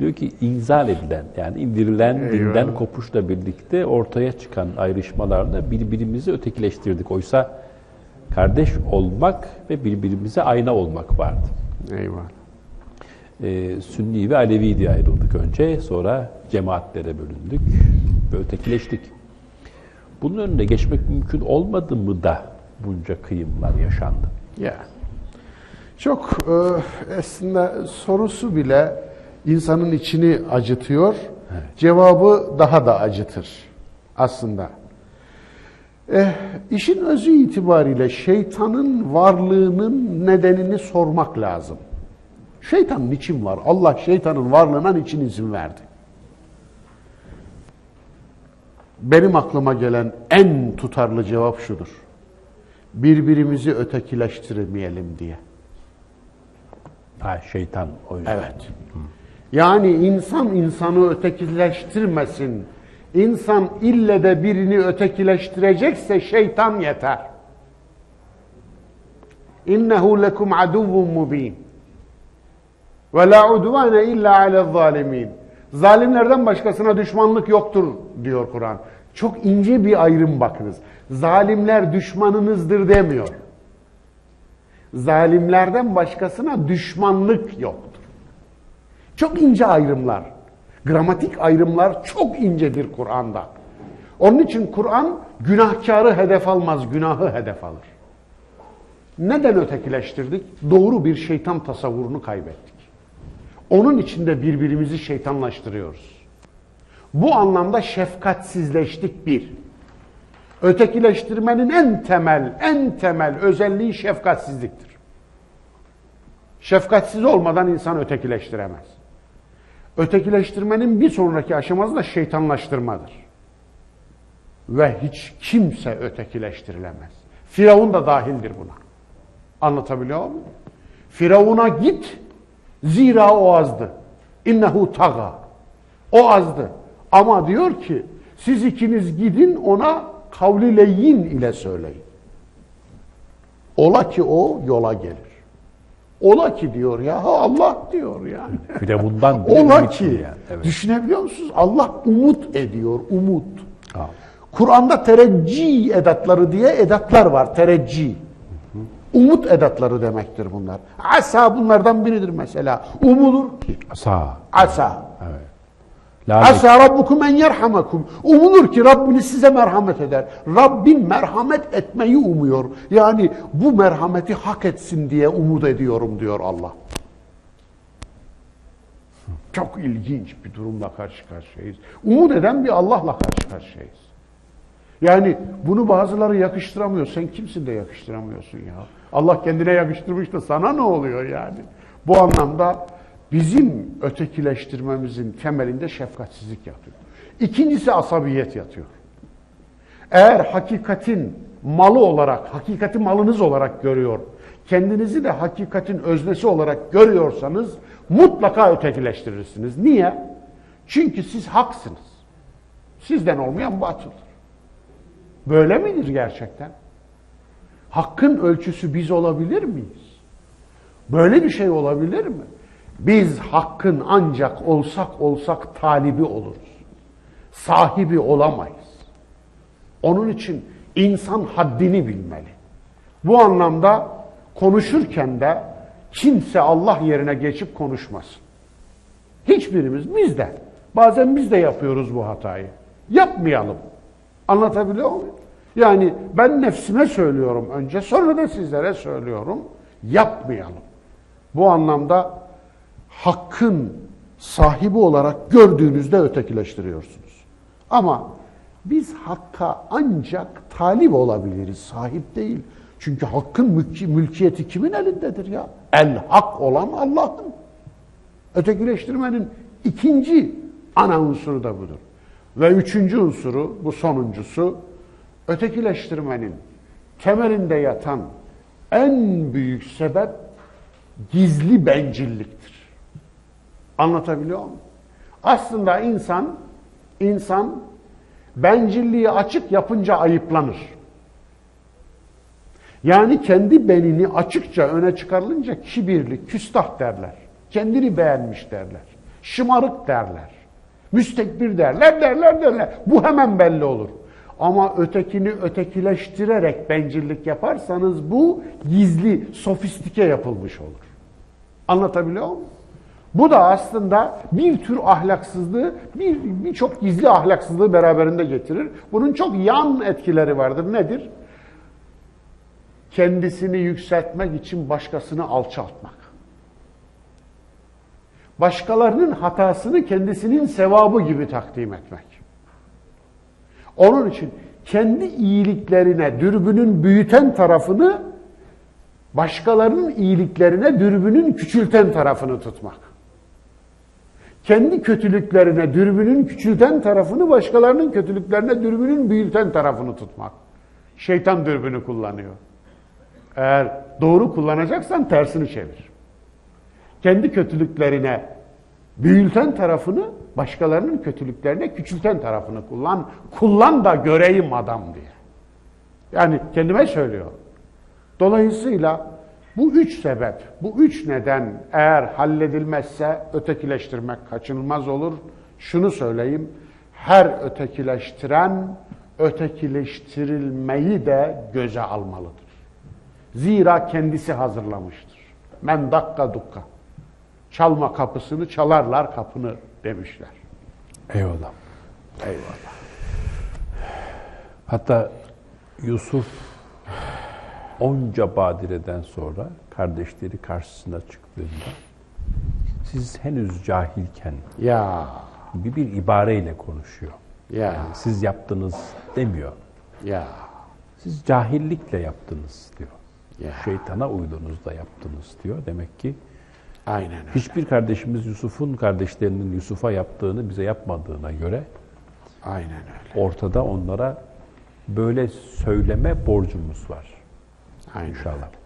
Diyor ki inzal edilen yani indirilen Eyvallah. dinden kopuşla birlikte ortaya çıkan ayrışmalarda birbirimizi ötekileştirdik. Oysa kardeş olmak ve birbirimize ayna olmak vardı. Eyvallah. Ee, Sünni ve Alevi diye ayrıldık önce. Sonra cemaatlere bölündük ve ötekileştik. Bunun önüne geçmek mümkün olmadı mı da bunca kıyımlar yaşandı? Ya. Çok e, aslında sorusu bile insanın içini acıtıyor. Cevabı daha da acıtır aslında. Eh, işin özü itibariyle şeytanın varlığının nedenini sormak lazım. Şeytan niçin var? Allah şeytanın varlığına niçin izin verdi? Benim aklıma gelen en tutarlı cevap şudur. Birbirimizi ötekileştirmeyelim diye. Ha şeytan o yüzden. Evet. Yani insan insanı ötekileştirmesin. İnsan ille de birini ötekileştirecekse şeytan yeter. İnnehu lekum aduvvun mubin. Ve la udvane illa alel zalimin. Zalimlerden başkasına düşmanlık yoktur diyor Kur'an. Çok ince bir ayrım bakınız. Zalimler düşmanınızdır demiyor. Zalimlerden başkasına düşmanlık yoktur. Çok ince ayrımlar. Gramatik ayrımlar çok incedir Kur'an'da. Onun için Kur'an günahkarı hedef almaz, günahı hedef alır. Neden ötekileştirdik? Doğru bir şeytan tasavvurunu kaybettik. Onun içinde birbirimizi şeytanlaştırıyoruz. Bu anlamda şefkatsizleştik bir. Ötekileştirmenin en temel, en temel özelliği şefkatsizliktir. Şefkatsiz olmadan insan ötekileştiremez. Ötekileştirmenin bir sonraki aşaması da şeytanlaştırmadır. Ve hiç kimse ötekileştirilemez. Firavun da dahildir buna. Anlatabiliyor muyum? Firavun'a git, zira o azdı. İnnehu taga. O azdı. Ama diyor ki, siz ikiniz gidin ona kavli leyyin ile söyleyin. Ola ki o yola gelir. Ola ki diyor ya ha Allah diyor yani. Firavundan bile Ola ümitli ki. yani, evet. Düşünebiliyor musunuz? Allah umut ediyor, umut. Kur'an'da tereccih edatları diye edatlar var. Tereccih. Umut edatları demektir bunlar. Asa bunlardan biridir mesela. Umudur ki. Sağ. Asa. Evet. Asa rabbukum en yerhamakum. Umulur ki Rabbiniz size merhamet eder. Rabbim merhamet etmeyi umuyor. Yani bu merhameti hak etsin diye umut ediyorum diyor Allah. Çok ilginç bir durumla karşı karşıyayız. Umut eden bir Allah'la karşı karşıyayız. Yani bunu bazıları yakıştıramıyor. Sen kimsin de yakıştıramıyorsun ya? Allah kendine yakıştırmış da sana ne oluyor yani? Bu anlamda bizim ötekileştirmemizin temelinde şefkatsizlik yatıyor. İkincisi asabiyet yatıyor. Eğer hakikatin malı olarak, hakikati malınız olarak görüyor, kendinizi de hakikatin öznesi olarak görüyorsanız mutlaka ötekileştirirsiniz. Niye? Çünkü siz haksınız. Sizden olmayan batıldır. Böyle midir gerçekten? Hakkın ölçüsü biz olabilir miyiz? Böyle bir şey olabilir mi? Biz hakkın ancak olsak olsak talibi oluruz. Sahibi olamayız. Onun için insan haddini bilmeli. Bu anlamda konuşurken de kimse Allah yerine geçip konuşmasın. Hiçbirimiz biz de. Bazen biz de yapıyoruz bu hatayı. Yapmayalım. Anlatabiliyor muyum? Yani ben nefsime söylüyorum önce sonra da sizlere söylüyorum. Yapmayalım. Bu anlamda hakkın sahibi olarak gördüğünüzde ötekileştiriyorsunuz. Ama biz hakka ancak talip olabiliriz, sahip değil. Çünkü hakkın mülki- mülkiyeti kimin elindedir ya? El hak olan Allah'ın. Ötekileştirmenin ikinci ana unsuru da budur. Ve üçüncü unsuru, bu sonuncusu, ötekileştirmenin temelinde yatan en büyük sebep gizli bencilliktir. Anlatabiliyor muyum? Aslında insan, insan bencilliği açık yapınca ayıplanır. Yani kendi benini açıkça öne çıkarılınca kibirli, küstah derler. Kendini beğenmiş derler. Şımarık derler. Müstekbir derler, derler, derler. Bu hemen belli olur. Ama ötekini ötekileştirerek bencillik yaparsanız bu gizli, sofistike yapılmış olur. Anlatabiliyor muyum? Bu da aslında bir tür ahlaksızlığı, bir birçok gizli ahlaksızlığı beraberinde getirir. Bunun çok yan etkileri vardır. Nedir? Kendisini yükseltmek için başkasını alçaltmak. Başkalarının hatasını kendisinin sevabı gibi takdim etmek. Onun için kendi iyiliklerine dürbünün büyüten tarafını başkalarının iyiliklerine dürbünün küçülten tarafını tutmak. Kendi kötülüklerine dürbünün küçülten tarafını başkalarının kötülüklerine dürbünün büyüten tarafını tutmak. Şeytan dürbünü kullanıyor. Eğer doğru kullanacaksan tersini çevir. Kendi kötülüklerine büyülten tarafını başkalarının kötülüklerine küçülten tarafını kullan. Kullan da göreyim adam diye. Yani kendime söylüyor. Dolayısıyla bu üç sebep, bu üç neden eğer halledilmezse ötekileştirmek kaçınılmaz olur. Şunu söyleyeyim, her ötekileştiren ötekileştirilmeyi de göze almalıdır. Zira kendisi hazırlamıştır. Men dakka dukka. Çalma kapısını çalarlar kapını demişler. Eyvallah. Eyvallah. Hatta Yusuf onca badireden sonra kardeşleri karşısına çıktığında siz henüz cahilken Ya, bir, bir ibareyle konuşuyor. ya, Yani siz yaptınız demiyor. ya. Siz cahillikle yaptınız diyor. Ya. Şeytana uydunuz da yaptınız diyor. Demek ki Aynen öyle. hiçbir kardeşimiz Yusuf'un kardeşlerinin Yusuf'a yaptığını bize yapmadığına göre Aynen öyle. ortada onlara böyle söyleme borcumuz var. İnşallah.